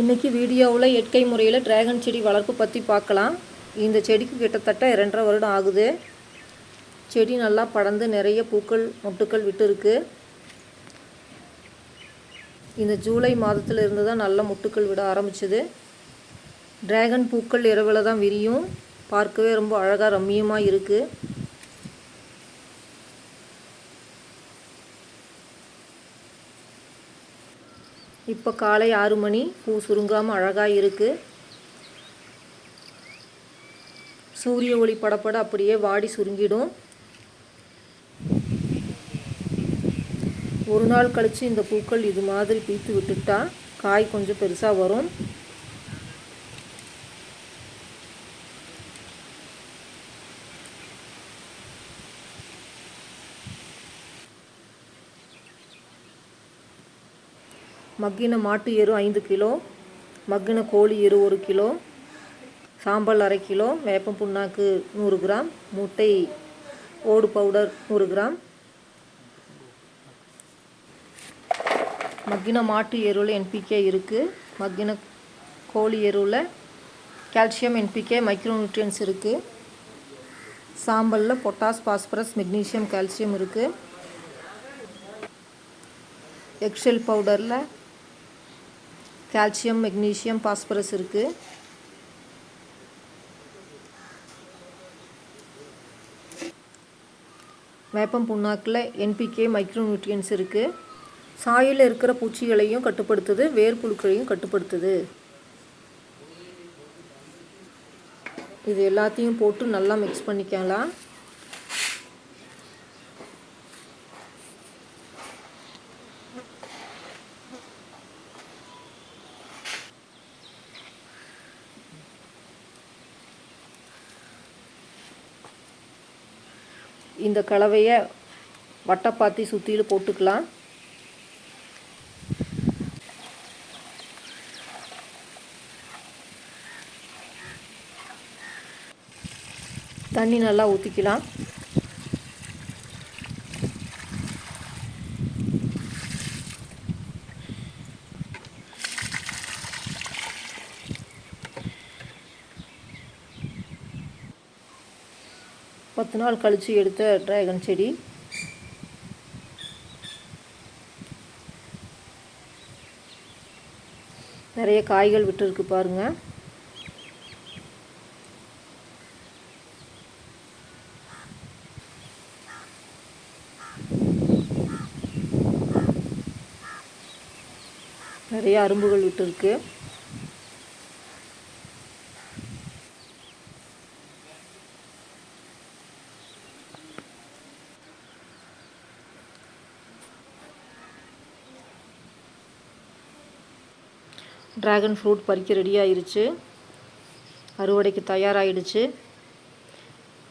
இன்றைக்கி வீடியோவில் இயற்கை முறையில் டிராகன் செடி வளர்ப்பு பற்றி பார்க்கலாம். இந்த செடிக்கு கிட்டத்தட்ட இரண்டரை வருடம் ஆகுது. செடி நல்லா படர்ந்து நிறைய பூக்கள் மொட்டுக்கள் விட்டுருக்கு. இந்த ஜூலை மாதத்தில் இருந்து தான் நல்ல முட்டுக்கள் விட ஆரம்பிச்சது. டிராகன் பூக்கள் இரவில் தான் விரியும். பார்க்கவே ரொம்ப அழகாக ரம்மியமாக இருக்குது இப்போ காலை ஆறு மணி. பூ சுருங்காமல் அழகாக இருக்குது சூரிய ஒளி படப்பட அப்படியே வாடி சுருங்கிடும். ஒரு நாள் கழித்து இந்த பூக்கள் இது மாதிரி பீத்து விட்டுட்டா காய் கொஞ்சம் பெருசாக வரும். மக்கின மாட்டு எரு ஐந்து கிலோ மக்கின கோழி எரு ஒரு கிலோ சாம்பல் அரை கிலோ வேப்பம் புண்ணாக்கு நூறு கிராம் முட்டை ஓடு பவுடர் நூறு கிராம். மக்கின மாட்டு எருவில் என்பிகே இருக்குது மக்கின கோழி எருவில் கால்சியம் என்பிகே மைக்ரோ நியூட்ரியன்ஸ் இருக்குது சாம்பலில் பொட்டாஸ் பாஸ்பரஸ் மெக்னீஷியம் கால்சியம் இருக்குது எக்ஷெல் பவுடரில் கால்சியம் மெக்னீஷியம் பாஸ்பரஸ் இருக்குது வேப்பம் புண்ணாக்கில் என்பிகே மைக்ரோ நியூட்ரியன்ஸ் இருக்குது சாயில் இருக்கிற பூச்சிகளையும் கட்டுப்படுத்துது வேர்புழுக்களையும் கட்டுப்படுத்துது. இது எல்லாத்தையும் போட்டு நல்லா மிக்ஸ் பண்ணிக்கலாம் இந்த கலவையை வட்டப்பாத்தி சுற்றிலும் போட்டுக்கலாம். தண்ணி நல்லா ஊற்றிக்கலாம் பத்து நாள் கழித்து எடுத்த டிராகன் செடி. நிறைய காய்கள் விட்டுருக்கு பாருங்கள் நிறைய அரும்புகள் விட்டுருக்கு. ட்ராகன் ஃப்ரூட் பறிக்க ரெடி ஆயிருச்சு. அறுவடைக்கு தயாராகிடுச்சு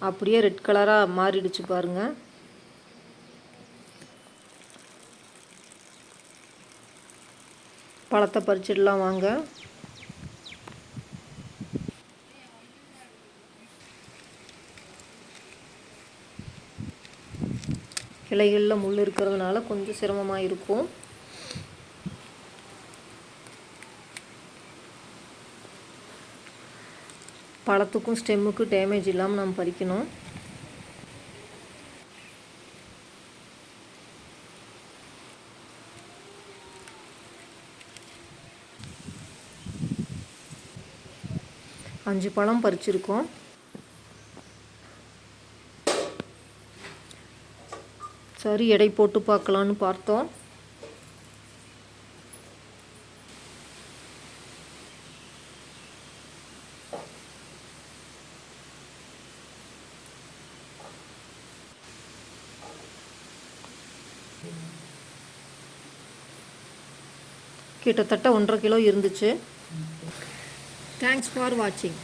அப்படியே ரெட் கலராக மாறிடுச்சு பாருங்கள் பழத்தை பறிச்சிடலாம் வாங்க. கிளைகளில் முள் இருக்கிறதுனால கொஞ்சம் சிரமமாக இருக்கும். பழத்துக்கும் ஸ்டெம்முக்கும் டேமேஜ் இல்லாமல் நம்ம பறிக்கணும். அஞ்சு பழம் பறிச்சிருக்கோம். சரி எடை போட்டு பார்க்கலான்னு பார்த்தோம். கிட்டத்தட்ட ஒன்றரை கிலோ இருந்துச்சு. தேங்க்ஸ் ஃபார் வாட்சிங்